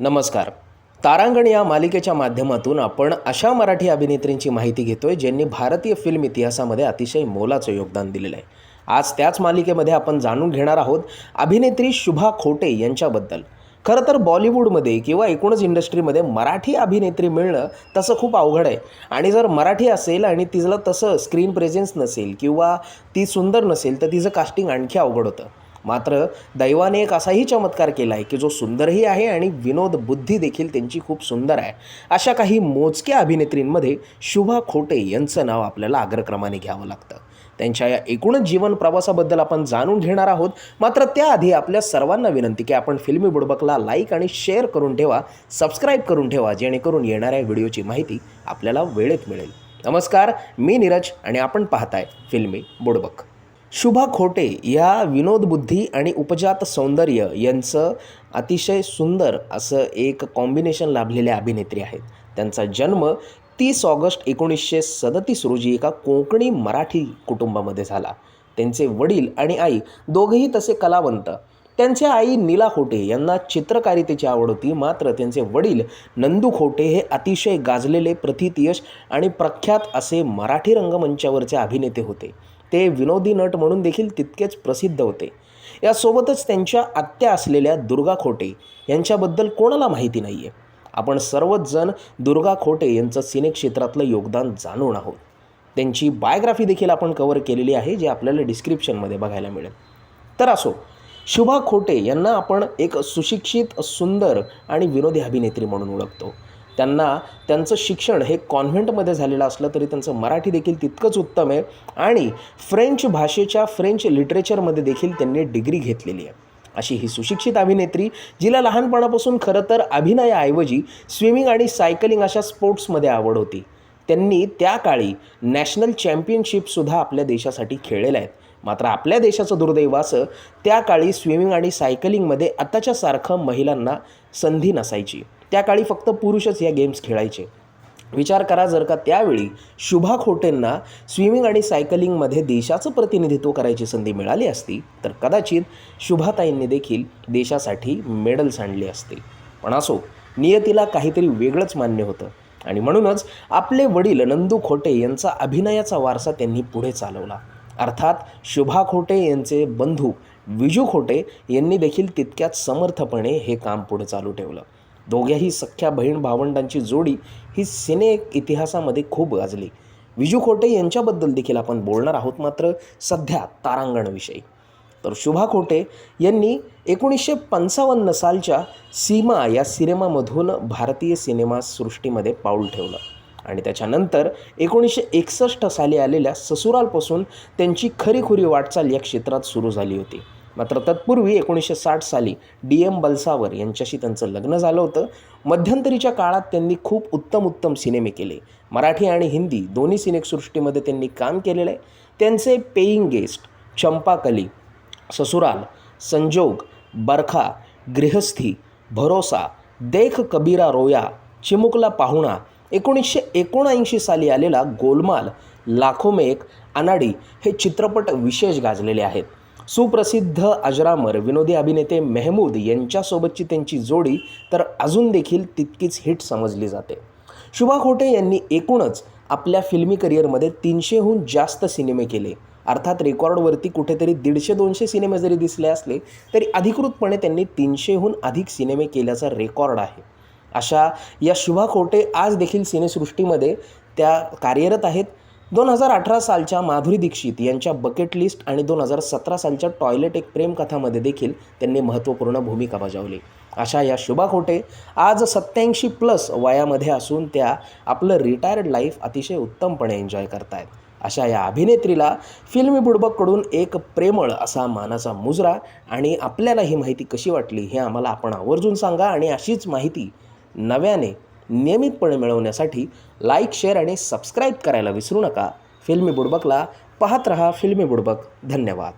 नमस्कार. तारांगण या मालिकेच्या माध्यमातून आपण अशा मराठी अभिनेत्रींची माहिती घेतोय ज्यांनी भारतीय फिल्म इतिहासामध्ये अतिशय मोलाचं योगदान दिलेलं आहे. आज त्याच मालिकेमध्ये आपण जाणून घेणार आहोत अभिनेत्री शुभा खोटे यांच्याबद्दल. खरं तर बॉलिवूडमध्ये किंवा एकूणच इंडस्ट्रीमध्ये मराठी अभिनेत्री मिळणं तसं खूप अवघड आहे. आणि जर मराठी असेल आणि तिला तसं स्क्रीन प्रेझेन्स नसेल किंवा ती सुंदर नसेल तर तिचं कास्टिंग आणखी अवघड होतं. मात्र दैवाने एक असाही चमत्कार केला आहे की जो सुंदरही आहे आणि विनोद बुद्धी देखील त्यांची खूप सुंदर आहे. अशा काही मोजक्या अभिनेत्रींमध्ये शुभा खोटे यांचं नाव आपल्याला अग्रक्रमाने घ्यावं लागतं. त्यांच्या या एकूणच जीवन प्रवासाबद्दल आपण जाणून घेणार आहोत. मात्र त्याआधी आपल्या सर्वांना विनंती की आपण फिल्मी बुडबकला लाईक आणि शेअर करून ठेवा सबस्क्राईब करून ठेवा जेणेकरून येणाऱ्या व्हिडिओची माहिती आपल्याला वेळेत मिळेल. नमस्कार मी नीरज आणि आपण पाहताय फिल्मी बुडबक. शुभा खोटे या विनोदबुद्धी आणि उपजात सौंदर्य यांचं अतिशय सुंदर असं एक कॉम्बिनेशन लाभलेल्या अभिनेत्री आहेत. त्यांचा जन्म तीस ऑगस्ट एकोणीसशे सदतीस रोजी एका कोकणी मराठी कुटुंबामध्ये झाला. त्यांचे वडील आणि आई दोघेही तसे कलावंत. त्यांच्या आई नीला खोटे यांना चित्रकारितेची आवड होती. मात्र त्यांचे वडील नंदू खोटे हे अतिशय गाजलेले प्रथितयश आणि प्रख्यात असे मराठी रंगमंचावरचे अभिनेते होते. ते विनोदी नट म्हणून देखील तितकेच प्रसिद्ध होते. यासोबतच त्यांच्या आत्या असलेल्या दुर्गा खोटे यांच्याबद्दल कोणाला माहिती नाही आहे आपण सर्वच जण दुर्गा खोटे यांचं सिनेक्षेत्रातलं योगदान जाणून आहोत. त्यांची बायोग्राफी देखील आपण कव्हर केलेली आहे जी आपल्याला डिस्क्रिप्शनमध्ये बघायला मिळेल. तर असो शुभा खोटे यांना आपण एक सुशिक्षित सुंदर आणि विनोदी अभिनेत्री म्हणून ओळखतो. त्यांना त्यांचं शिक्षण हे कॉन्व्हेंटमध्ये झालेलं असलं तरी त्यांचं मराठी देखील तितकंच उत्तम आहे. आणि फ्रेंच भाषेच्या फ्रेंच लिटरेचरमध्ये देखील त्यांनी डिग्री घेतलेली आहे. अशी ही सुशिक्षित अभिनेत्री जिला लहानपणापासून खरं तर अभिनयाऐवजी स्विमिंग आणि सायकलिंग अशा स्पोर्ट्समध्ये आवड होती. त्यांनी त्या काळी नॅशनल चॅम्पियनशिपसुद्धा आपल्या देशासाठी खेळलेल्या आहेत. मात्र आपल्या देशाचं दुर्दैव असं त्या काळी स्विमिंग आणि सायकलिंगमध्ये आताच्या सारखं महिलांना संधी नसायची. त्या काळी फक्त पुरुषच या गेम्स खेळायचे. विचार करा जर का त्यावेळी शुभा खोटेंना स्विमिंग आणि सायकलिंगमध्ये देशाचं प्रतिनिधित्व करायची संधी मिळाली असती तर कदाचित शुभाताईंनी देखील देशासाठी मेडल्स आणले असतील पण असो नियतीला काहीतरी वेगळंच मान्य होतं. आणि म्हणूनच आपले वडील नंदू खोटे यांचा अभिनयाचा वारसा त्यांनी पुढे चालवला. अर्थात शुभा खोटे यांचे बंधू विजू खोटे यांनी देखील तितक्याच समर्थपणे हे काम पुढे चालू ठेवलं. दोघ्याही सख्ख्या बहीण भावंडांची जोडी ही सिने इतिहासामध्ये खूप गाजली. विजू खोटे यांच्याबद्दल देखील आपण बोलणार आहोत मात्र सध्या तारांगणविषयी. तर शुभा खोटे यांनी एकोणीसशे पंचावन्न सालच्या सीमा या सिनेमामधून भारतीय सिनेमासृष्टीमध्ये पाऊल ठेवलं. आणि त्याच्यानंतर एकोणीसशे एकसष्ट साली आलेल्या ससुरालपासून त्यांची खरीखुरी वाटचाल या क्षेत्रात सुरू झाली होती. मात्र तत्पूर्वी एकोणीसशे साठ साली डी एम बलसावर यांच्याशी त्यांचं लग्न झालं होतं. मध्यंतरीच्या काळात त्यांनी खूप उत्तम उत्तम सिनेमे केले. मराठी आणि हिंदी दोन्ही सिनेसृष्टीमध्ये त्यांनी काम केलेलं आहे. त्यांचे पेईंग गेस्ट चंपाकली ससुराल संजोग बरखा गृहस्थी भरोसा देख कबीरा रोया चिमुकला पाहुणा एकोणीसशे एकोणऐंशी साली आलेला गोलमाल लाखो मेक अनाडी हे चित्रपट विशेष गाजलेले आहेत. सुप्रसिद्ध अजरामर विनोदी अभिनेते मेहमूद यांच्यासोबतची त्यांची जोडी तर अजून देखील तितकीच हिट समजली जाते. शुभा खोटे यांनी एकूणच आपल्या फिल्मी करिअरमध्ये तीनशेहून जास्त सिनेमे केले. अर्थात रेकॉर्डवरती कुठेतरी दीडशे दोनशे सिनेमे जरी दिसले असले तरी अधिकृतपणे त्यांनी तीनशेहून अधिक सिनेमे केल्याचा रेकॉर्ड आहे. अशा या शुभा खोटे आज देखील सिनेसृष्टीमध्ये त्या कार्यरत आहेत. दोन हजार अठरा सालच्या माधुरी दीक्षित यांच्या बकेट लिस्ट आणि दोन हजार सतरा सालच्या टॉयलेट एक प्रेमकथामध्ये देखील त्यांनी महत्त्वपूर्ण भूमिका बजावली. अशा या शुभा खोटे आज सत्याऐंशी प्लस वयामध्ये असून त्या आपलं रिटायर्ड लाईफ अतिशय उत्तमपणे एन्जॉय करतायत. अशा या अभिनेत्रीला फिल्मी बुडबककडून एक प्रेमळ असा मानाचा मुजरा आणि आपल्याला ही माहिती कशी वाटली हे आम्हाला आपण आवर्जून सांगा आणि अशीच माहिती नव्याने नियमितपणे मिळवण्यासाठी लाईक शेअर आणि सबस्क्राईब करायला विसरू नका. फिल्मी बुडबकला पाहत रहा. फिल्मी बुडबक. धन्यवाद.